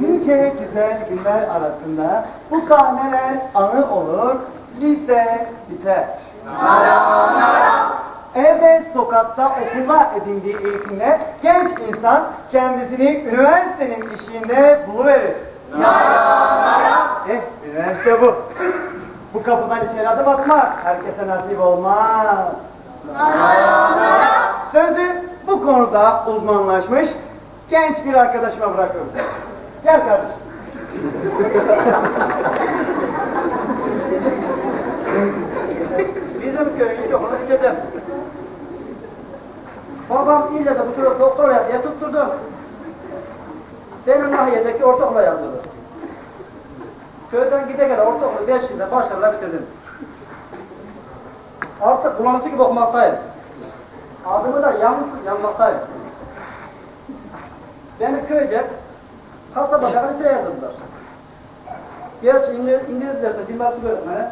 Nice güzel günler arasında bu sahneler anı olur, lise biter. Evde, sokakta, okulda edindiği eğitimle genç insan kendisini üniversitenin işinde buluverir. Eh, üniversite bu. Bu kapıdan içeri adım atmak herkese nasip olmaz. Sözü bu konuda uzmanlaşmış genç bir arkadaşıma bırakıyorum. Gel kardeşim. Bizim köyün ilkokulu bitirdim. Babam ille de bu çocuk doktor yap diye tutturdu. Benim nahiyedeki ortaokula yazdırdı. Köyden gide gele ortaokulu 5 yılda başarıyla bitirdim. Artık kullanısı gibi okumaktayım. Adımı da yalnızsız yanmaktayım. Beni köyce kasabada liseye yazdılar. Gerçi İngiliz, İngiliz dersi, dil dersi öğretmeni.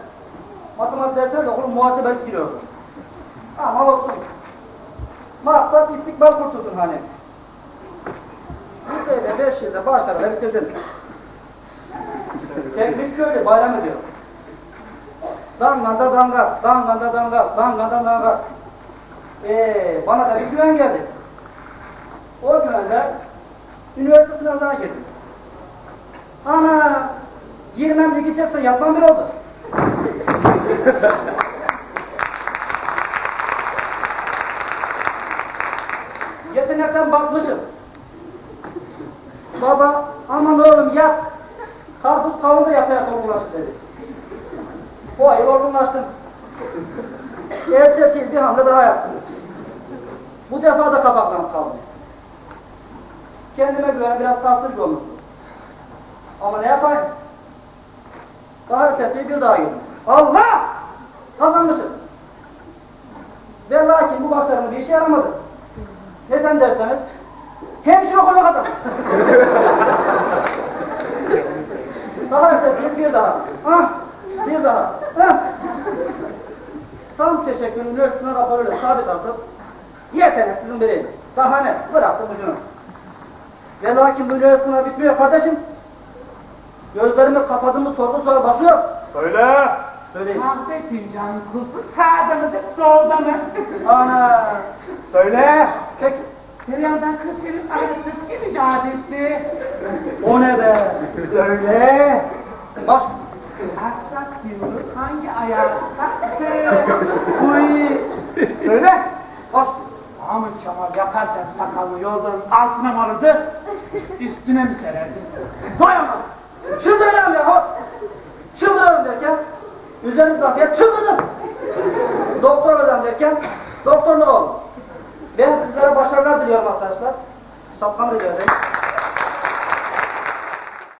Matematik dersine de okulun muhasebesi giriyordu. Ama olsun. Maksat istikbal kurtulsun hani. Liseyle 5 yılda başarıyla bitirdim. Teknik köylü bayram ediyor. Danganda danga, danganda danga, danganda danga. Ee, bana da bir güven geldi. O güvenle üniversite sınavına girdim. Ana, girmem bilgi seksen yapmam bir oldu. Yetenekten bakmışım. Baba aman oğlum yat. Karpuz kavunda yata yata olgunlaştı dedi. Bu ay olgunlaştım. Ertesi bir hamle daha yaptım. Bu defa da kapaklanıp kaldım. Kendime güven biraz sarsıcı olmuştu. Ama ne yapayım? Daha ertesi bir daha girdim. Allah! Kazanmışım. Ve lakin bu başarım bir işe yaramadı. Neden derseniz, hemşire okuluna kazandım. daha ertesi bir daha. Ah, bir daha. Ah. Tam teşekkür üniversitesine raporuyla sabit atıp, yeteneksizin biriyim. Daha ne? Bıraktım ucunu. Ve lakin bu üniversite bitmiyor kardeşim. Gözlerimi kapadığımı sorgu sonra başlıyor. Söyle. Söyleyeyim. Kahve fincanı kuzu sağda mıdır solda mı? Ana. Söyle. Peki. Bir yandan kıçırıp arasız gibi yad etti. O ne be? Söyle. Baş. Aksak diyoruz hangi ayağı saktı? Uy. Söyle. Baş. Aman Kemal yatarken sakalını yolların altına mı alırdı? Üstüne mi sererdi? Vay ana. Çıldırıyorum ya. Çıldırıyorum derken. Üzeriniz zafiyet çıldırdım. Doktor olacağım derken. Doktorluk oldum. Ben sizlere başarılar diliyorum arkadaşlar. Şapkamı rica ederim.